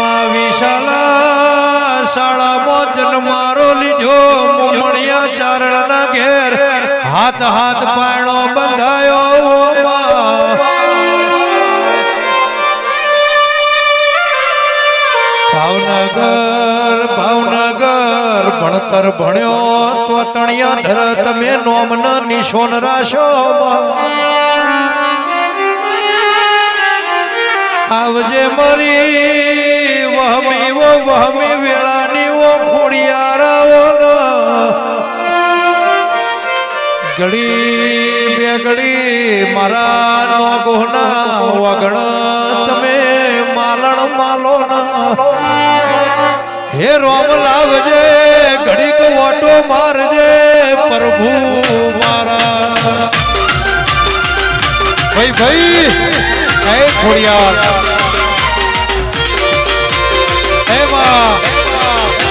માં વિશાલા શાળામાં જન્મ મારો લીધો, મુમણિયા ચારણના ઘેર. હાથ હાથ પાયણો બંધાયો ભાવનગર ભાવનગર, ભણતર ભણ્યો તો તણિયા ધર તમે નોમન નિશોન રાશો આવજે મરી વહમી વો વહમી વેળાની, ઓ ખોડિયારાઓ ગળી બે ઘડી મારા નો ગોહના વગણ તમે માલણ માલો હે રોમ લાવજે, ઘડીક ઓટો મારજે, પ્રભુ મારા. ભાઈ ભાઈ, એ ખોડિયાર.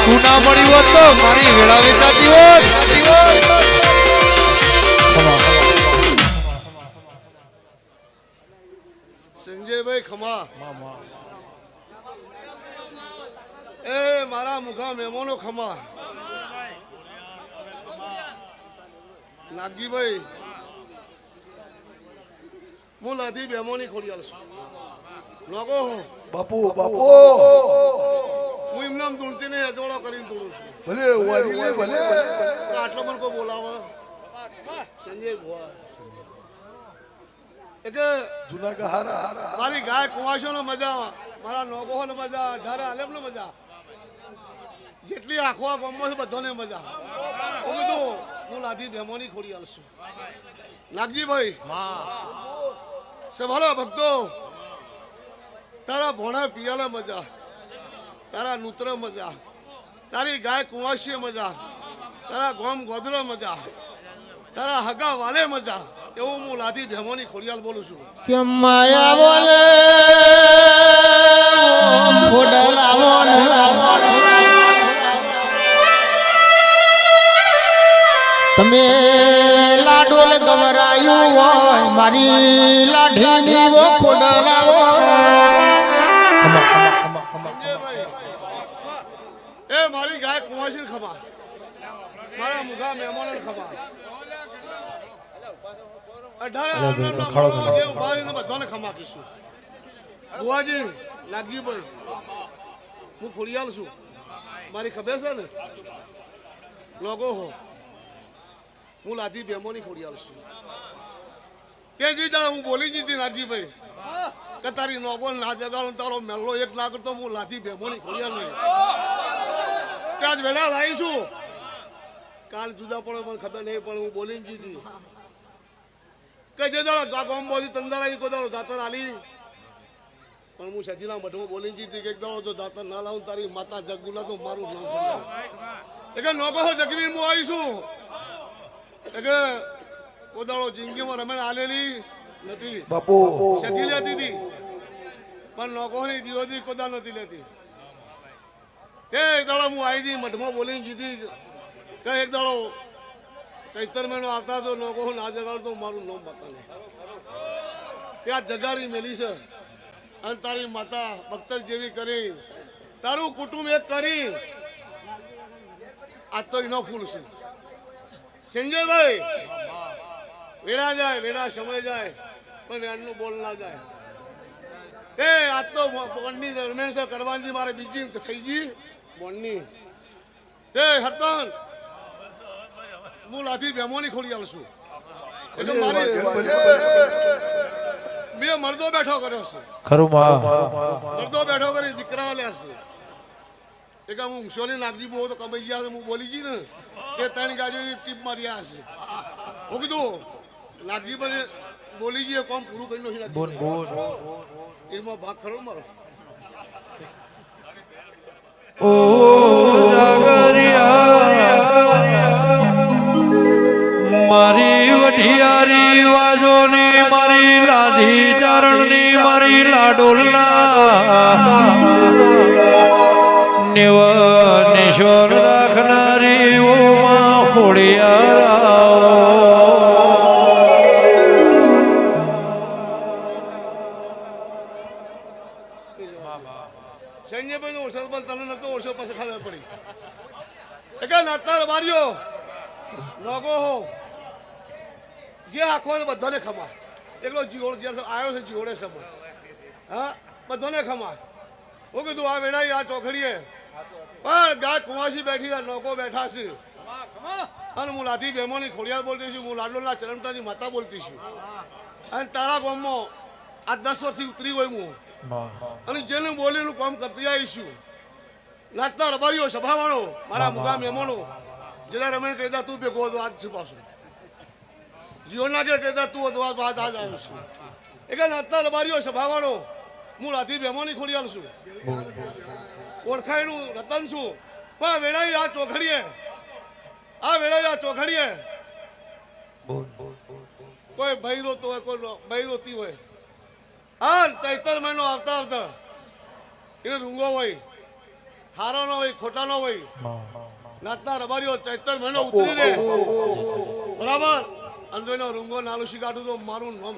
તું ના મળી હોત તો મારી વેળા વેચાતી હોત. સંજયભાઈ ખમા. એ મારા મુખા મહેમાનો ખમા. નાગજીભાઈ હું લાધી બેમોની ખોડિયાલ છું લોકો બાપુ. બાપુ. હું એમને આમ ધૂણતી નહીં અજવાળો કરીને ધૂણું છું. ભલે વાલી લે ભલે. આટલા મને કોઈ બોલાવે? સંજય ભુવા. એટલે જુના કા હારા હારા. મારી ગાય કુવાશો ને મજા મારા નોગો ને મજા ધારા આલેમ ને મજા જેટલી આખો આ ગમો છે બધાને મજા હું કીધું હું લાધી બેમોની ખોડી આલશું. નાગજીભાઈ. સભાલો ભક્તો. તારા ભોણા પિયાલા મજા તારા નૂત્ર મજા. તારી ગાય કુવાશી મજા. તારા ગોમ ગોદરો મજા. તારા હગા વાલે મજા. એવું હું લાધી ભેમોની ખોડિયાલ બોલું છું. કે માયા બોલે. ફોડલા બોલે તમે લાડોલ ગમરાયું હોય, મારી લાઢીની વો ખોડલા બધાને ખમાકીશું બુવાજી નાગજીભાઈ હું ખોડિયાલ છું. મારી ખબર છે ને? લોકો હો. હું લાધી બેમોની ખોડિયાલ છું. તે જીતા હું બોલી જીતી નાગજીભાઈ કે તારી નોબલ ના જગાડો તારો મેલ્લો એક ના કરતો હું લાધી ભેમોની ખોડિયાલ નહીં. ત્યાં જ વેડા લાવીશું કાલ જુદા પડે મને ખબર નહીં પણ હું બોલીને જીતી. કે જે દાડો? ગા ગામ બોલી તંદારા ઈ દાડો દાતર આલી. પણ હું સજીલા મઠમાં બોલીને જીતી કે એક દાડો જો દાતર ના લાવું તારી માતા જગુલા તો મારું નામ એટલે એ કે હો જગવીર હું આવીશું એટલે કે કોઈ દાડો જિંદગીમાં રમેણ આલેલી નથી. બાપુ. સતી લેતી હતી. પણ લોકોની દિયોદી કોદા નથી લેતી. કે એક દાડો હું આવી મઠમાં બોલીને જીતી કે એક દાડો ચૈતર મહિનો આવતા તો લોકો ના જગાડતો મારું નામ બતાને ત્યાં જગારી મેલી છે. અને તારી માતા બખ્તર જેવી કરી. તારું કુટુંબ એક કરી. આ તો એનો ફૂલ છે. સંજયભાઈ, વેળા જાય, વેળા સમય જાય, પણ વેણનું બોલ ના જાય. એ આજ તો બોનની દરમિયાન કરવાની મારે બીજી થઈ ગઈ બોનની. તે હરતન હું લાથી બેમોની ખોલી આલશું એટલે મારી બે મરદો બેઠો કર્યો છે. ખરું માં મરદો બેઠો કરી દીકરા લે છે. એક હું ઊંઘશોની નાગજી બહુ તો કમાઈ ગયા છે હું બોલી ગઈ ને એ ત્રણ ગાડીઓની ટીપ મારી આ છે. હું કીધું નાગજી પછી બોલી જઈએ કોમ પૂરું કરી નથી એમાં ભાગ ખરો મારો. ઓ મારી લાડોલના નિવ નિશોર રાખનારી ઉમા નો ઓછો પણ તને નતો, ઓછો પછી ખબર પડી. એ કે નાતાર બારીઓ હો. જે આખો બધાને ખબર. એકલો જીવોડ આવ્યો છે જીવોડે પણ. હા, બધાને ખમા હું કીધું, આ વેળાઈ આ ચોખડીએ. પણ ગા કુવાસી બેઠી આ લોકો બેઠા છે. અને હું લાધી બેમોની ખોડિયાર બોલતી છું, હું લાડલોના ચરણતાની માતા બોલતી છું. અને તારા ગામમાં આ દસ વર્ષથી ઉતરી હોય હું. અને જેને બોલીનું કામ કરતી આવીશું નાચતા રબારીઓ, સભાવાળો, મારા મુગા મહેમાનો, જેના રમે કહેતા તું ભેગો હતો આજ છે પાછું. જીવનના કે કહેતા તું હતો આજ આજ આવ્યો છું. એટલે નાચતા રબારીઓ, સભાવાળો હું રાધી બેમોની ખોડિયાલ છું. ઓળખાયેલું રતન છું. પણ વેળાઈ આ ચોઘડીએ આ વેળાઈ આ ચોઘડીએ કોઈ ભાઈ રોતો હોય કોઈ ભાઈ રોતી હોય. હા ચૈતર મહિનો આવતા આવતા એ રૂંગો હોય હારો નો હોય ખોટા નો હોય નાચના રબારીઓ ચૈતર મહિનો ઉતરી રે બરાબર અંદરનો રૂંગો નાલું કાઢું તો મારું નામ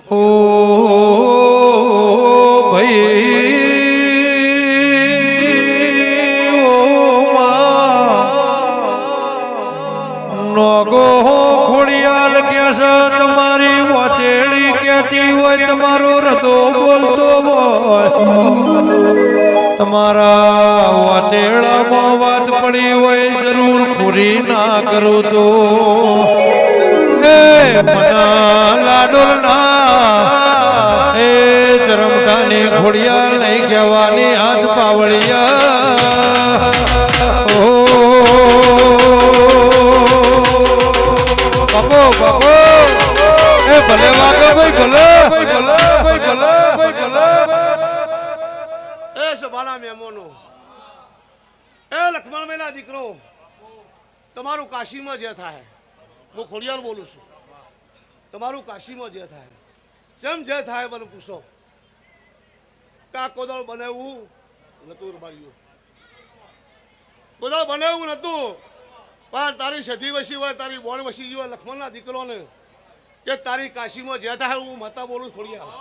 કહેતી મારો રતો બોલતો હોય. તમારા વાતેડામાં વાત પડી હોય, જરૂર પૂરી ના કરો તો. હે એ ચરમટાની ઘોડિયાલ નહીં કહેવાની આજ પાવળિયા. ભલે વાગો ભાઈ, ભલે ભલે ભાઈ ભલે ભાઈ ભલે એ લક્ષ્મણભાઈના દીકરો, તમારું કાશીમાં જે થાય, હું ખોડિયાલ બોલું છું. તમારું કાશીમાં જે થાય, જેમ જે થાય મને પૂછો. કોદળ બનાવવું નતું માર્યું કોદળ બનાવવું નતું, પણ તારી સધી વસી હોય, તારી બોણ વસી હોય લખમણના દીકરોને, કે તારી કાશીમાં જે થાય હું માતા બોલું ખોડિયાલ.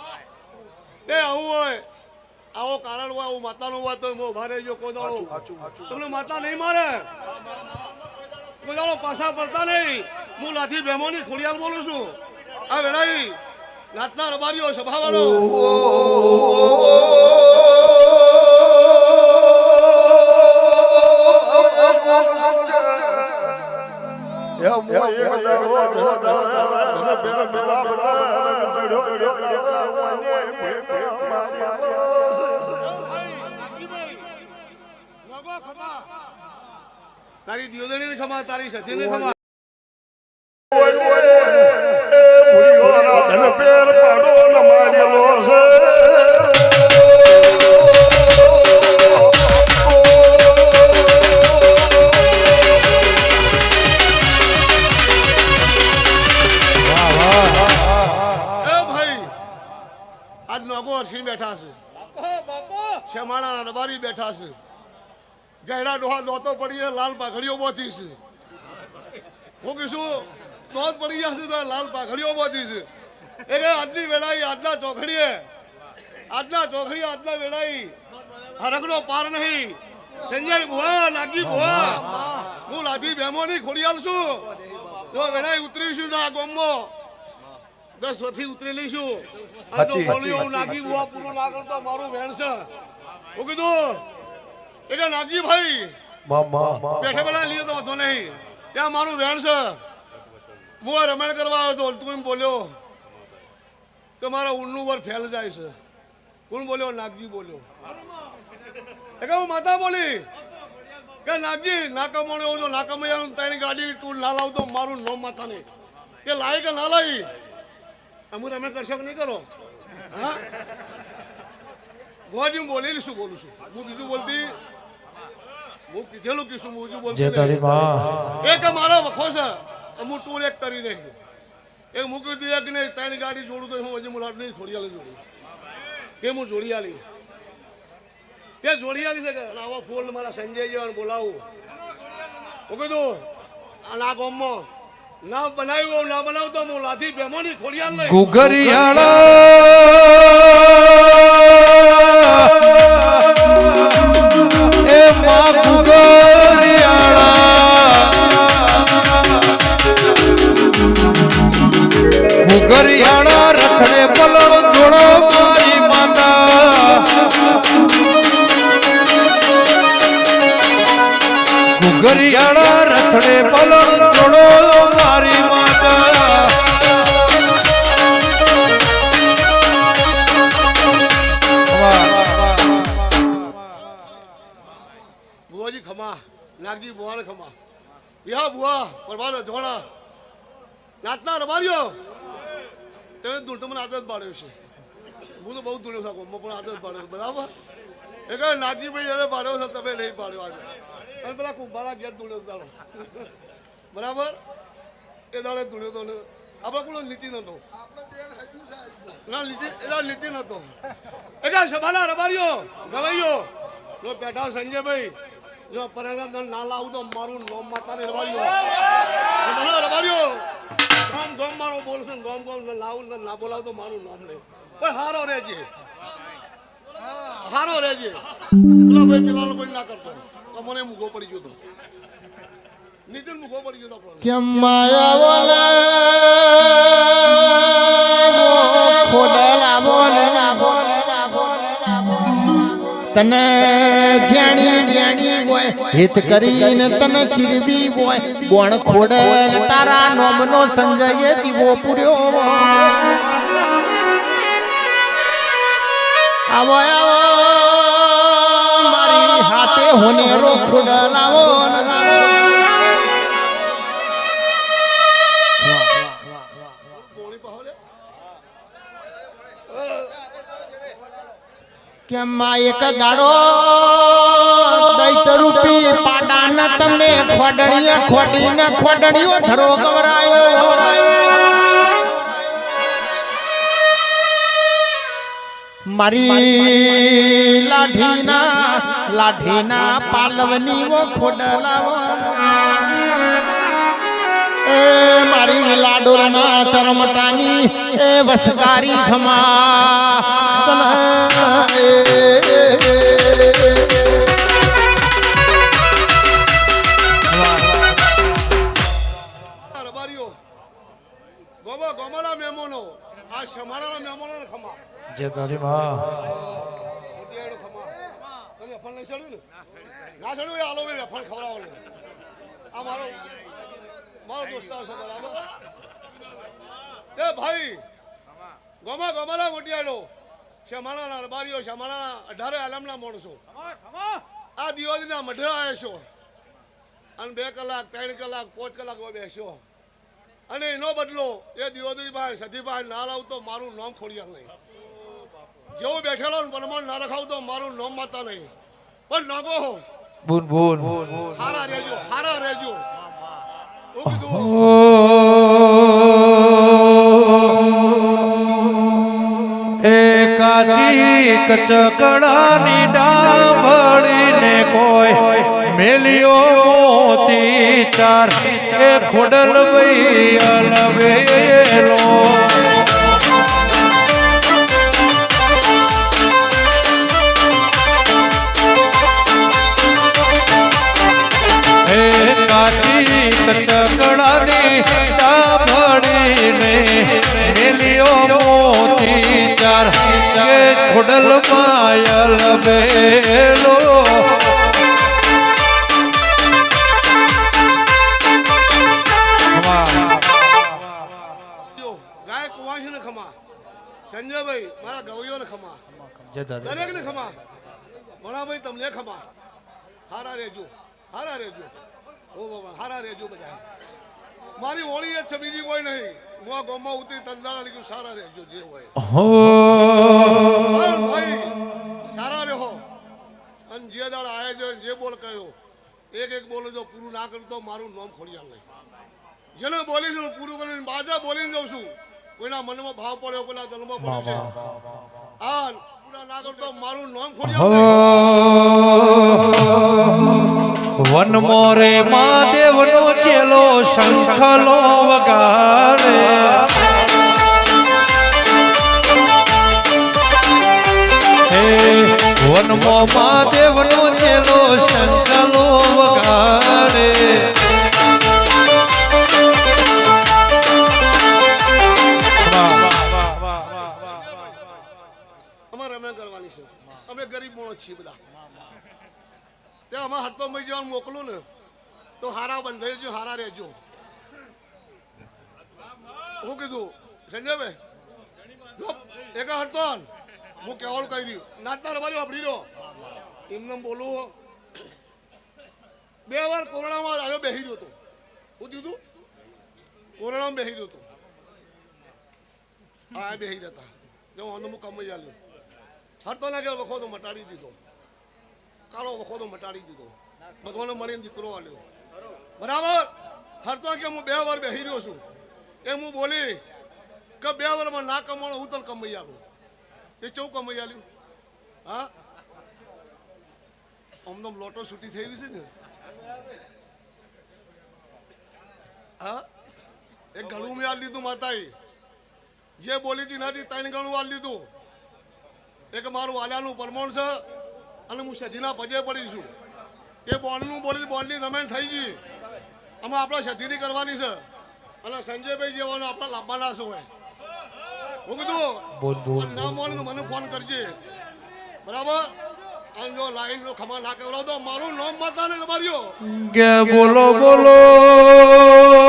એ આવું હોય આવો કારણ હોય આવું માતાનો હોય તો હું ઊભા રહેજો કોદાળો તમને માતા નહીં મારે કોદાળો પાછા પડતા નહીં હું લાઠી બેમોની ખોડિયાલ બોલું છું આ વેળાઈ નાતના રબારીઓ સભાવાળો તારી દિયોદરી ખમા તારી સતીને ખમા. એ ભાઈ આજ નગો બેઠા છે. શેમાણા રબારી બેઠા છે. ગહેરા ડોહા નોતો પડી છે લાલ પાઘડીઓ બોધી છે હું કીધું નોંધ પડી જશે તો લાલ પાઘડીઓ બોધી છે એટલે આજની વેળાઈ આજના ચોખડીએ આજના ચોખડી આજના વેળાઈ. હરકનો પાર નહીં. સંજય ભુવા નાગી ભુવા હું લાધી બેમોની ખોડિયાલ છું. તો વેળાઈ ઉતરીશું ના ગોમમાં દસ વર્ષથી ઉતરી લઈશું લાગી ભુવા પૂરું ના કરતો મારું વેણ છે. હું કીધું એટલે નાગજીભાઈ બેઠા બેઠા લીધો તો વાંધો નહીં. ત્યાં મારું વેણ છે. હું રમણ કરવા આવ્યો હતો તું એમ બોલ્યો કે મારા ઊંડનું પર ફેલ જાય છે. કોણ બોલ્યો? નાગજી બોલ્યો. એટલે હું માતા બોલી કે નાગજી ના કમાણો એવું તો ના કમાયા તારી ગાડી તું ના લાવતો મારું નોમ માતા નહીં કે લાવી કે ના લાવી અમુ તમે કરશો કે નહીં કરો? હા? ગોજી હું બોલી શું બોલું છું? હું બીજું બોલતી હું કીધેલું કીશું હું બીજું બોલતી નહીં. એક મારો વખો છે. અમુક ટૂર એક કરી રહી એક મૂકી દીધું એક નહીં. ત્રણ ગાડી જોડું તો હું હજી મુલાટ નહીં જોડી આલી જોડી. તે હું જોડી આલી તે જોડી આલી છે કે આવો ફૂલ મારા સંજય જેવાને બોલાવું. હું કીધું અને આ ગામમાં ના બનાવ્યું ના બનાવતો હું લાથી બેમોની ખોડિયાલ લઈ. ગુગરિયાળા ગરિયાળા રથડે પલણ છોડો મારી માતા. બુવાજી ખમા, નાગજી બુવાને ખમા. વિહા બુવા પરવાને ધોળા નાચના રબાર્યો તમે ધૂળ તમને આદત પાડ્યો છે. હું તો બહુ ધૂળ્યો છું પણ આદત પાડ્યો બરાબર? એ કહે, નાગજીભાઈ, એને પાડ્યો છે, તમે નહીં પાડ્યો આજે અને પેલા કુંભારા ઘેર ધૂળ્યો દાડો બરાબર? એ દાડે ધૂળ્યો તો આપણે કોઈ લીટી નતો ના નીતિ એના નીતિ નતો એટલે સભાના રબારીઓ ગવાઈઓ જો બેઠા સંજયભાઈ. જો પરિણામ ના લાવું તો મારું નોમ માતાને રબારીઓ. રબારીઓ. ગોમ ગોમ મારો બોલશે ગોમ ગોમ લાવું ને ના બોલાવું તો મારું નામ લે. પણ હારો રહેજે. હારો રહેજે. પેલા ભાઈ, પેલા લોકો ના કરતો. તો મને મૂકો પડી ગયો તો. નીતિન મૂકો પડી ગયો તો આપણને. કે માયા બોલે? ખોડલા બોલે? તને જેણી જાણી હોય, હિત કરીને તને ચીરવી હોય બોણ ખોડેલ તારા નોમનો સંજયે દીવો પૂર્યો આવો આવો. હોનેરો ખોડલાવો લાવો પાહો લે. માં એક દાડો દૈત રૂપી પાડાન તમે ખોડણીએ ખોડીને ખોડણીઓ ધરો ગવરાયો મારી લાઠીના લાઠીના પાલવની વો ખોડલાવો એ મારી લાડોરના ચરમટાની એ વસકારી ખમા. જે તારી માં મોટિયાળો ખમા તમે અફણ નહીં ચડ્યું ને એ આલો મેં અફણ ખવડાવો આ મારો મારો દોસ્તાર છે બરાબર એ ભાઈ, ગોમા ગોમાના મોટિયાળો શમાણાના અરબારીઓ શમાણાના અઢારે આલમના માણસો આ દિવાળીના મઢે આવ્યા અને બે કલાક, ત્રણ કલાક, પાંચ કલાક બેસ્યો. અને એનો બદલો એ દિયોદરી ભાઈ સતીભાઈ ના લાવતો મારું નામ ખોડિયાલ નહીં. જેવો બેઠેલો પરમાણ ના રખાવતો મારું નામ માતા નહીં. પણ નાગો હો બુન બુન હારા રેજો હારા રેજો એ કાચી કચકડાની ડાંભળીને કોઈ મેલિયો મોતી ચાર. એ ખોડલ ભાઈ અલવેલો ખોડલ માયલ બેલો. જો, ગાય કુંવાસી ખમા? સંજયભાઈ મારા ગવૈયો ને ખમા દરેક ને ખમા. ભણાભાઈ તમને ખમા. હારા રેજો હારા રેજો ઓ બાબા હારા રહેજો બધા મારી હોળી જ છે બીજી કોઈ નહીં. હું આ ઉતરી તંદાણા લીધું સારા રહેજો જે હોય. ભાઈ સારા રહો. અને જે દાડ આયોજન જે બોલ કયો એક એક બોલું જો પૂરું ના કરું તો મારું નામ ખોડિયાલ નહીં. જેને બોલીશું પૂરું કરીને બાજા બોલીને જાઉં છું કોઈના મનમાં ભાવ પડ્યો કોઈના દલમાં પડ્યો છે. આ પૂરા ના કરતો મારું નામ ખોડિયાલ વન મોરે મહાદેવ નો ચેલો શંખલો વગાડે. વનમો મહાદેવ નો ચેલો શંખલો વગાડે. અમે ગરીબ મોણો છીએ બધા. ત્યાં અમારે હરતો મય જવાનું મોકલું ને, તો હારા બંધાઈ જો હારા રહેજો. હું કીધું, સંજયભાઈ ભાઈ એક હરતો હું કેવળ કહી રહ્યું. નાચતા રમારી વાપરી રહ્યો. એમને બોલું, બે વાર કોરોનામાં આવ્યો, બેસી રહ્યો હતો. શું કીધું, કોરોનામાં બેસી રહ્યો હતો. હા, બેસી જતા. જો હું હું કમાઈ આવ્યો હરતો ના કે વખો તો મટાડી દીધો. કાળો વખો તો મટાડી દીધો. ભગવાન મળીને દીકરો આલ્યો. બરાબર? હરતો કે હું બે વાર બેહી રહ્યો છું. એ હું બોલી કે બે વારમાં ના કમાણો, હું તને કમાઈ આવું તે ચૌ કમાઈ આલ્યું? હા? અમને લોટો છૂટી થઈ છે ને. હા? એક ઘણું મેં આલી લીધું માતાએ. જે બોલી હતી નથી ત્રણ ગણું આલી લીધું એક મારું વાલ્યાનું પરમોણ છે. અને હું સધીના પજે પડીશું એ બોન્ડનું બોલી બોન્ડની રમેણ થઈ ગઈ. અમે આપણે સધીની કરવાની છે. અને સંજયભાઈ જેવાનો આપણે લાવવાના છે હોય હું કીધું ના મોને મને ફોન કરજે. બરાબર? અને જો લાઈન નો ખમા ના તો મારું નામ માતા ને કે બોલો બોલો.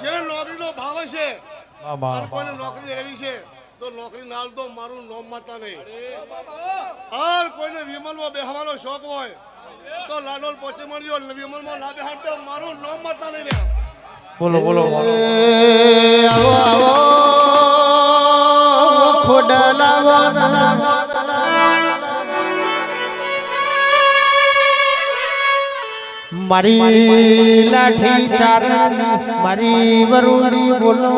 જેને નોકરીનો ભાવ છે કોઈને નોકરી એવી છે તો નોકરી નાલ તો મારું નોમ માતા નહીં. હાલ કોઈને વિમલમાં બેહવાનો શોખ હોય તો લાડોલ પહોંચી મળ્યો વિમલમાં ના બેહાડ તો મારું નોમ માતા નહીં બોલો બોલો આવો આવો. ખોડા ખોડલાવાના મારી લાઠી ચારણ મારી વરુણી બોલો.